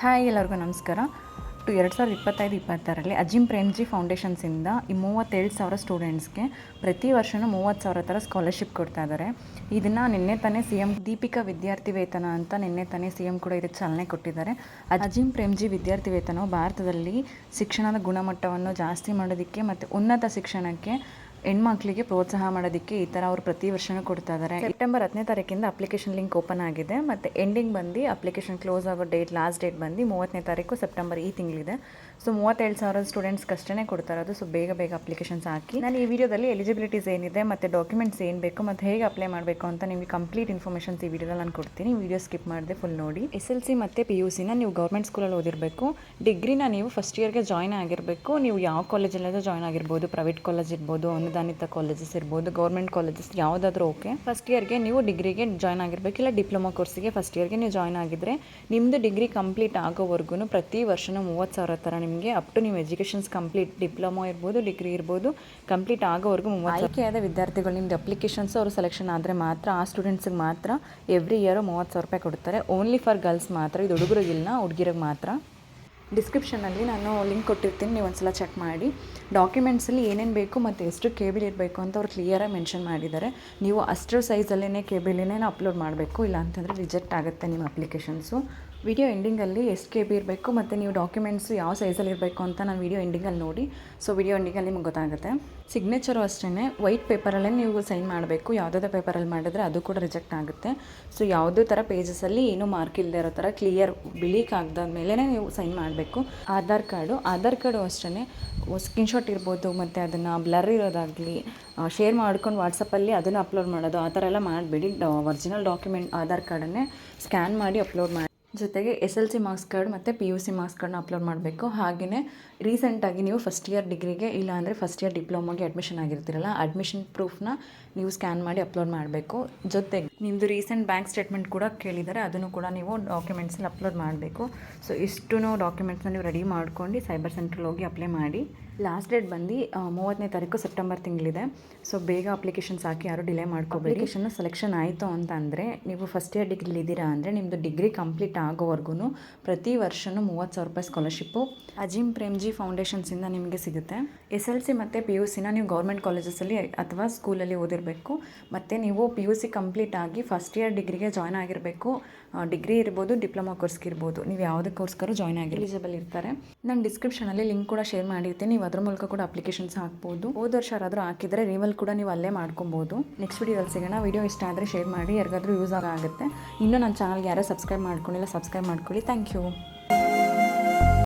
Hi ಎಲ್ಲರಿಗೂ ನಮಸ್ಕಾರ. To ಎರಡು ಸಾವಿರದ ಇಪ್ಪತ್ತೈದು ಇಪ್ಪತ್ತಾರಲ್ಲಿ ಅಜಿಮ್ ಪ್ರೇಮ್ಜಿ ಫೌಂಡೇಶನ್ಸಿಂದ ಈ ಮೂವತ್ತೇಳು ಸಾವಿರ ಸ್ಟೂಡೆಂಟ್ಸ್ಗೆ ಪ್ರತಿ ವರ್ಷವೂ ಮೂವತ್ತು ಸಾವಿರ ಥರ ಸ್ಕಾಲರ್ಶಿಪ್ ಕೊಡ್ತಾ ಇದ್ದಾರೆ ಇದನ್ನು ನಿನ್ನೆ ತಾನೇ ಸಿ ಎಂ ದೀಪಿಕಾ ವಿದ್ಯಾರ್ಥಿ ವೇತನ ಅಂತ ನಿನ್ನೆ ತಾನೇ ಸಿ ಎಂ ಕೂಡ ಇದಕ್ಕೆ ಚಾಲನೆ ಕೊಟ್ಟಿದ್ದಾರೆ. ಅಜಿಮ್ ಪ್ರೇಮ್ಜಿ ವಿದ್ಯಾರ್ಥಿ ವೇತನವು ಭಾರತದಲ್ಲಿ ಶಿಕ್ಷಣದ ಗುಣಮಟ್ಟವನ್ನು ಜಾಸ್ತಿ ಮಾಡೋದಕ್ಕೆ ಮತ್ತು ಉನ್ನತ ಶಿಕ್ಷಣಕ್ಕೆ ಹೆಣ್ಮಕ್ಳಿಗೆ ಪ್ರೋತ್ಸಾಹ ಮಾಡೋದಕ್ಕೆ ಈ ಥರ ಅವರು ಪ್ರತಿ ವರ್ಷನೂ ಕೊಡ್ತಾ ಇದ್ದಾರೆ. ಸೆಪ್ಟೆಂಬರ್ ಹತ್ತನೇ ತಾರೀಕಿಂದ ಅಪ್ಲಿಕೇಶನ್ ಲಿಂಕ್ ಓಪನ್ ಆಗಿದೆ. ಮತ್ತು ಎಂಡಿಂಗ್ ಬಂದು ಅಪ್ಲಿಕೇಶನ್ ಕ್ಲೋಸ್ ಆಗೋ ಡೇಟ್, ಲಾಸ್ಟ್ ಡೇಟ್ ಬಂದು ಮೂವತ್ತನೇ ತಾರೀಕು ಸೆಪ್ಟೆಂಬರ್ ಈ ತಿಂಗಳಿದೆ. ಸೊ ಮೂವತ್ತೇಳು ಸಾವಿರ ಸ್ಟೂಡೆಂಟ್ಸ್ಗೆ ಅಷ್ಟೇ ಕೊಡ್ತಾ ಇರೋದು ಸೊ ಬೇಗ ಬೇಗ ಅಪ್ಲಿಕೇಶನ್ಸ್ ಹಾಕಿ. ನಾನು ಈ ವಿಡಿಯೋದಲ್ಲಿ ಎಲಿಜಿಬಿಲಿಟೀಸ್ ಏನಿದೆ, ಮತ್ತು ಡಾಕ್ಯುಮೆಂಟ್ಸ್ ಏನು ಬೇಕು, ಮತ್ತು ಹೇಗೆ ಅಪ್ಲೈ ಮಾಡಬೇಕು ಅಂತ ನಿಮಗೆ ಕಂಪ್ಲೀಟ್ ಇನ್ಫಾರ್ಮೇಷನ್ಸ್ ಈ ವಿಡಿಯೋದಲ್ಲಿ ನಾನು ಕೊಡ್ತೀನಿ. ವಿಡಿಯೋ ಸ್ಕಿಪ್ ಮಾಡಿದೆ ಫುಲ್ ನೋಡಿ. ಎಸ್ ಎಲ್ ಸಿ ಮತ್ತು ಪಿ ಯು ಸಿನ ನೀವು ಗೌರ್ಮೆಂಟ್ ಸ್ಕೂಲಲ್ಲಿ ಓದಿರಬೇಕು. ಡಿಗ್ರಿನ ನೀವು ಫಸ್ಟ್ ಇಯರ್ಗೆ ಜಾಯ್ನ್ ಆಗಿರಬೇಕು. ನೀವು ಯಾವ ಕಾಲೇಜಲ್ಲಾದರೂ ಜಾಯ್ನ್ ಆಗಿರ್ಬೋದು, ಪ್ರೈವೇಟ್ ಕಾಲೇಜ್ ಇರ್ಬೋದು ಅನುದಾನಿತ ಕಾಲೇಜಸ್ ಇರ್ಬೋದು ಗೌರ್ಮೆಂಟ್ ಕಾಲೇಜಸ್ ಯಾವುದಾದ್ರೂ ಓಕೆ ಫಸ್ಟ್ ಇಯರ್ಗೆ ನೀವು ಡಿಗ್ರಿಗೆ ಜಾಯ್ನ್ ಆಗಿರಬೇಕು, ಇಲ್ಲ ಡಿಪ್ಲೊಮಾ ಕೋರ್ಸಿಗೆ ಫಸ್ಟ್ ಇಯರ್ಗೆ ನೀವು ಜಾಯ್ನ್ ಆಗಿದ್ರೆ ನಿಮ್ಮದು ಡಿಗ್ರಿ ಕಂಪ್ಲೀಟ್ ಆಗೋವರೆಗೂ ಪ್ರತಿ ವರ್ಷನೂ ಮೂವತ್ತು ಸಾವಿರ ಥರ ನಿಮಗೆ ಅಪ್ ಟು ನೀವು ಎಜುಕೇಷನ್ಸ್ ಕಂಪ್ಲೀಟ್ ಡಿಪ್ಲೊಮಾ ಇರ್ಬೋದು ಡಿಗ್ರಿ ಇರ್ಬೋದು ಕಂಪ್ಲೀಟ್ ಆಗೋವರೆಗೂ ಮೂವತ್ತು ಆಯ್ಕೆಯಾದ ವಿದ್ಯಾರ್ಥಿಗಳು ನಿಮ್ಮದು ಅಪ್ಲಿಕೇಶನ್ಸ್ ಅವರು ಸೆಲೆಕ್ಷನ್ ಆದರೆ ಮಾತ್ರ, ಆ ಸ್ಟೂಡೆಂಟ್ಸಿಗೆ ಮಾತ್ರ ಎವ್ರಿ ಇಯರು ಮೂವತ್ತು ಸಾವಿರ ರೂಪಾಯಿ ಕೊಡ್ತಾರೆ. ಓನ್ಲಿ ಫಾರ್ ಗರ್ಲ್ಸ್ ಮಾತ್ರ, ಇದು ಹುಡುಗರಿಗಿಲ್ಲ ಹುಡುಗಿರಿಗೆ ಮಾತ್ರ. ಡಿಸ್ಕ್ರಿಪ್ಷನಲ್ಲಿ ನಾನು ಲಿಂಕ್ ಕೊಟ್ಟಿರ್ತೀನಿ, ನೀವು ಒಂದ್ಸಲ ಚೆಕ್ ಮಾಡಿ. ಡಾಕ್ಯುಮೆಂಟ್ಸಲ್ಲಿ ಏನೇನು ಬೇಕು ಮತ್ತು ಎಷ್ಟು ಕೇಬಲ್ ಇರಬೇಕು ಅಂತ ಅವ್ರು ಕ್ಲಿಯರಾಗಿ ಮೆನ್ಷನ್ ಮಾಡಿದ್ದಾರೆ. ನೀವು ಅಷ್ಟರ ಸೈಜಲ್ಲೇ ಕೇಬಲ್ನೇ ಅಪ್ಲೋಡ್ ಮಾಡಬೇಕು ಇಲ್ಲ ಅಂತಂದರೆ ರಿಜೆಕ್ಟ್ ಆಗುತ್ತೆ ನಿಮ್ಮ ಅಪ್ಲಿಕೇಶನ್ಸು ವಿಡಿಯೋ ಎಂಡಿಂಗಲ್ಲಿ ಎಷ್ಟು ಕೆ ಬಿ ಇರಬೇಕು ಮತ್ತು ನೀವು ಡಾಕ್ಯುಮೆಂಟ್ಸು ಯಾವ ಸೈಜಲ್ಲಿ ಇರಬೇಕು ಅಂತ ನಾನು ವಿಡಿಯೋ ಎಂಡಿಂಗಲ್ಲಿ ನೋಡಿ. ಸೊ ವಿಡಿಯೋ ಎಂಡಿಂಗಲ್ಲಿ ನಿಮ್ಗೆ ಗೊತ್ತಾಗುತ್ತೆ. ಸಿಗ್ನೇಚರು ಅಷ್ಟೇ ವೈಟ್ ಪೇಪರಲ್ಲೇ ನೀವು ಸೈನ್ ಮಾಡಬೇಕು. ಯಾವುದಾದ್ರೂ ಪೇಪರಲ್ಲಿ ಮಾಡಿದ್ರೆ ಅದು ಕೂಡ ರಿಜೆಕ್ಟ್ ಆಗುತ್ತೆ. ಸೊ ಯಾವುದೇ ಥರ ಪೇಜಸಲ್ಲಿ ಏನೂ ಮಾರ್ಕ್ ಇಲ್ಲದೆ ಇರೋ ಥರ ಕ್ಲಿಯರ್ ಬಿಳಿ ಕಾಗದ ಮೇಲೆ ನೀವು ಸೈನ್ ಮಾಡಬೇಕು. ಆಧಾರ್ ಕಾರ್ಡು ಆಧಾರ್ ಕಾರ್ಡು ಅಷ್ಟೇ ಸ್ಕ್ರೀನ್ಶಾಟ್ ಇರ್ಬೋದು, ಮತ್ತು ಅದನ್ನು ಬ್ಲರ್ ಇರೋದಾಗಲಿ ಶೇರ್ ಮಾಡ್ಕೊಂಡು ವಾಟ್ಸಪ್ಪಲ್ಲಿ ಅದನ್ನು ಅಪ್ಲೋಡ್ ಮಾಡೋದು, ಆ ಥರ ಎಲ್ಲ ಮಾಡಬೇಡಿ. ಒರಿಜಿನಲ್ ಡಾಕ್ಯುಮೆಂಟ್ ಆಧಾರ್ ಕಾರ್ಡನ್ನೇ ಸ್ಕ್ಯಾನ್ ಮಾಡಿ ಅಪ್ಲೋಡ್ ಮಾಡಿ ಜೊತೆಗೆ S L C marks card ಮತ್ತು ಪಿ ಯು ಸಿ ಮಾರ್ಕ್ಸ್ ಕಾರ್ಡ್ನ ಅಪ್ಲೋಡ್ ಮಾಡಬೇಕು. ಹಾಗೆಯೇ ರೀಸೆಂಟಾಗಿ ನೀವು ಫಸ್ಟ್ ಇಯರ್ ಡಿಗ್ರಿಗೆ ಇಲ್ಲ ಅಂದರೆ ಫಸ್ಟ್ ಇಯರ್ ಡಿಪ್ಲೊಮಾಗೆ ಅಡ್ಮಿಷನ್ ಆಗಿರ್ತೀರಲ್ಲ ಅಡ್ಮಿಷನ್ ಪ್ರೂಫ್ನ ನೀವು ಸ್ಕ್ಯಾನ್ ಮಾಡಿ ಅಪ್ಲೋಡ್ ಮಾಡಬೇಕು. ಜೊತೆಗೆ ನಿಮ್ಮದು ರೀಸೆಂಟ್ ಬ್ಯಾಂಕ್ ಸ್ಟೇಟ್ಮೆಂಟ್ ಕೂಡ ಕೇಳಿದ್ದಾರೆ, ಅದನ್ನು ಕೂಡ ನೀವು ಡಾಕ್ಯುಮೆಂಟ್ಸಲ್ಲಿ ಅಪ್ಲೋಡ್ ಮಾಡಬೇಕು. ಸೊ ಇಷ್ಟು ಡಾಕ್ಯುಮೆಂಟ್ಸ್ನ ನೀವು ರೆಡಿ ಮಾಡ್ಕೊಂಡು ಸೈಬರ್ ಸೆಂಟ್ರಲ್ಲಿ ಹೋಗಿ ಅಪ್ಲೈ ಮಾಡಿ. ಲಾಸ್ಟ್ ಡೇಟ್ ಬಂದು ಮೂವತ್ತನೇ ತಾರೀಕು ಸೆಪ್ಟೆಂಬರ್ ತಿಂಗಳಿದೆ. ಸೊ, ಬೇಗ ಅಪ್ಲಿಕೇಶನ್ಸ್ ಹಾಕಿ ಯಾರು ಡಿಲೇ ಮಾಡ್ಕೋಬೇಕು ಅಪ್ಲಿಕೇಶನ್ ಸೆಲೆಕ್ಷನ್ ಆಯಿತು ಅಂತ ಅಂದರೆ ನೀವು ಫಸ್ಟ್ ಇಯರ್ ಡಿಗ್ರಿಲಿ ಇದ್ದೀರಾ ಅಂದರೆ ನಿಮ್ಮದು ಡಿಗ್ರಿ ಕಂಪ್ಲೀಟ್ ಆಗೋವರೆಗೂ ಪ್ರತಿ ವರ್ಷವೂ ಮೂವತ್ತು ಸಾವಿರ ರೂಪಾಯಿ ಸ್ಕಾಲರ್ಶಿಪ್ಪು ಅಜಿಮ್ ಪ್ರೇಮ್ಜಿ ಫೌಂಡೇಶನ್ಸಿಂದ ನಿಮಗೆ ಸಿಗುತ್ತೆ. ಎಸ್ ಎಲ್ ಸಿ ಮತ್ತು ಪಿ ಯು ಸಿನ ನೀವು ಗೌರ್ಮೆಂಟ್ ಕಾಲೇಜಸಲ್ಲಿ ಅಥವಾ ಸ್ಕೂಲಲ್ಲಿ ಓದಿರಬೇಕು. ಮತ್ತು ನೀವು P U C complete first year ಡಿಗ್ರಿಗೆ ಜಾಯ್ನ್ ಆಗಿರಬೇಕು. ಡಿಗ್ರಿ ಇರ್ಬೋದು ಡಿಪ್ಲೊಮಾ ಕೋರ್ಸ್ಗೆ ಇರ್ಬೋದು. ನೀವು ಯಾವುದೇ ಕೋರ್ಸ್ಗಾರು ಜಾಯ್ನ್ ಆಗಿ ಎಲಿಜಿಬಲ್ ಇರ್ತಾರೆ. ನಾನು ಡಿಸ್ಕ್ರಿಪ್ಷನಲ್ಲಿ ಲಿಂಕ್ ಕೂಡ ಶೇರ್ ಮಾಡಿರ್ತೀನಿ. ನೀವು ಅದ್ರ ಮೂಲಕ ಕೂಡ ಅಪ್ಲಿಕೇಶನ್ಸ್ ಹಾಕ್ಬೋದು. ಹೋದ ವರ್ಷ ಯಾರಾದರೂ ಹಾಕಿದರೆ ರಿವಲ್ ಕೂಡ ನೀವು ಅಲ್ಲೇ ಮಾಡ್ಕೊಬೋದು. ನೆಕ್ಸ್ಟ್ ವೀಡಿಯೋಲ್ಲಿ ಸಿಗೋಣ. ವಿಡಿಯೋ ಇಷ್ಟ ಆದರೆ ಶೇರ್ ಮಾಡಿ. ಯಾರಿಗಾದರೂ ಯೂಸ್ ಆಗುತ್ತೆ. ಇನ್ನೂ ನನ್ನ ಚಾನಲ್ಗೆ ಯಾರೋ ಸಬ್ಸ್ಕ್ರೈಬ್ ಮಾಡ್ಕೊಂಡಿಲ್ಲ ಸಬ್ಸ್ಕ್ರೈಬ್ ಮಾಡ್ಕೊಳ್ಳಿ. Thank you